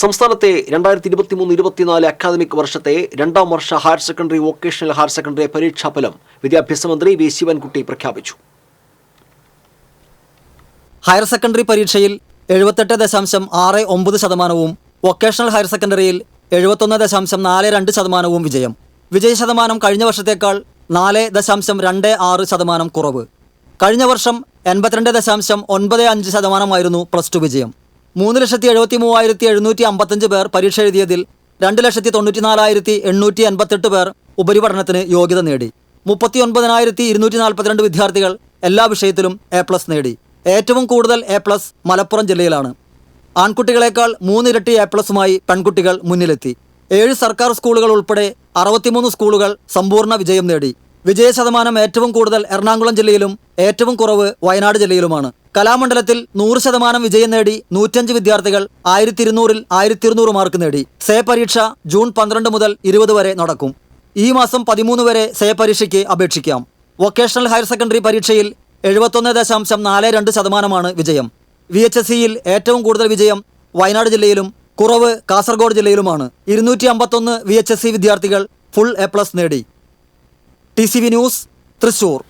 സംസ്ഥാനത്തെ രണ്ടായിരത്തി ഇരുപത്തിമൂന്ന് ഇരുപത്തിനാല് അക്കാദമിക് വർഷത്തെ രണ്ടാം വർഷ higher secondary vocational higher secondary പരീക്ഷാ ഫലം വിദ്യാഭ്യാസ മന്ത്രി വി ശിവൻകുട്ടി പ്രഖ്യാപിച്ചു. ഹയർ സെക്കൻഡറി പരീക്ഷയിൽ എഴുപത്തെട്ട് ദശാംശം ആറ് ഒമ്പത് ശതമാനവും വൊക്കേഷണൽ ഹയർ സെക്കൻഡറിയിൽ എഴുപത്തൊന്ന് ദശാംശം നാല് രണ്ട് ശതമാനവും വിജയം. വിജയ ശതമാനം കഴിഞ്ഞ വർഷത്തേക്കാൾ നാല് ദശാംശം രണ്ട് ആറ് ശതമാനം കുറവ്. കഴിഞ്ഞ വർഷം എൺപത്തിരണ്ട് ദശാംശം ഒൻപത് അഞ്ച് ശതമാനമായിരുന്നു പ്ലസ് ടു വിജയം. മൂന്ന് ലക്ഷത്തി എഴുപത്തി മൂവായിരത്തി എഴുന്നൂറ്റി അമ്പത്തഞ്ച് പേർ പരീക്ഷ എഴുതിയതിൽ രണ്ട് ലക്ഷത്തി തൊണ്ണൂറ്റി നാലായിരത്തി എണ്ണൂറ്റി എൺപത്തെട്ട് പേർ ഉപരിപഠനത്തിന് യോഗ്യത നേടി. മുപ്പത്തി ഒൻപതിനായിരത്തി ഇരുന്നൂറ്റി നാൽപ്പത്തിരണ്ട് വിദ്യാർത്ഥികൾ എല്ലാ വിഷയത്തിലും എ പ്ലസ് നേടി. ഏറ്റവും കൂടുതൽ എ പ്ലസ് മലപ്പുറം ജില്ലയിലാണ്. ആൺകുട്ടികളെക്കാൾ മൂന്നിരട്ടി എ പ്ലസുമായി പെൺകുട്ടികൾ മുന്നിലെത്തി. ഏഴ് സർക്കാർ സ്കൂളുകൾ ഉൾപ്പെടെ അറുപത്തിമൂന്ന് സ്കൂളുകൾ സമ്പൂർണ വിജയം നേടി. വിജയ ശതമാനം ഏറ്റവും കൂടുതൽ എറണാകുളം ജില്ലയിലും ഏറ്റവും കുറവ് വയനാട് ജില്ലയിലുമാണ്. കലാമണ്ഡലത്തിൽ നൂറ് ശതമാനം വിജയം നേടി നൂറ്റഞ്ച് വിദ്യാർത്ഥികൾ ആയിരത്തി ഇരുന്നൂറിൽ ആയിരത്തി ഇരുന്നൂറ് മാർക്ക് നേടി. സേ പരീക്ഷ ജൂൺ പന്ത്രണ്ട് മുതൽ ഇരുപത് വരെ നടക്കും. ഈ മാസം പതിമൂന്ന് വരെ സേ പരീക്ഷയ്ക്ക് അപേക്ഷിക്കാം. വൊക്കേഷണൽ ഹയർ സെക്കൻഡറി പരീക്ഷയിൽ എഴുപത്തൊന്ന് ദശാംശം നാല് രണ്ട് ശതമാനമാണ് വിജയം. വി എച്ച് എസ് സിയിൽ ഏറ്റവും കൂടുതൽ വിജയം വയനാട് ജില്ലയിലും കുറവ് കാസർഗോഡ് ജില്ലയിലുമാണ്. ഇരുന്നൂറ്റി അമ്പത്തൊന്ന് വി എച്ച് എസ് സി വിദ്യാർത്ഥികൾ ഫുൾ എ പ്ലസ് നേടി. T news Thrissur.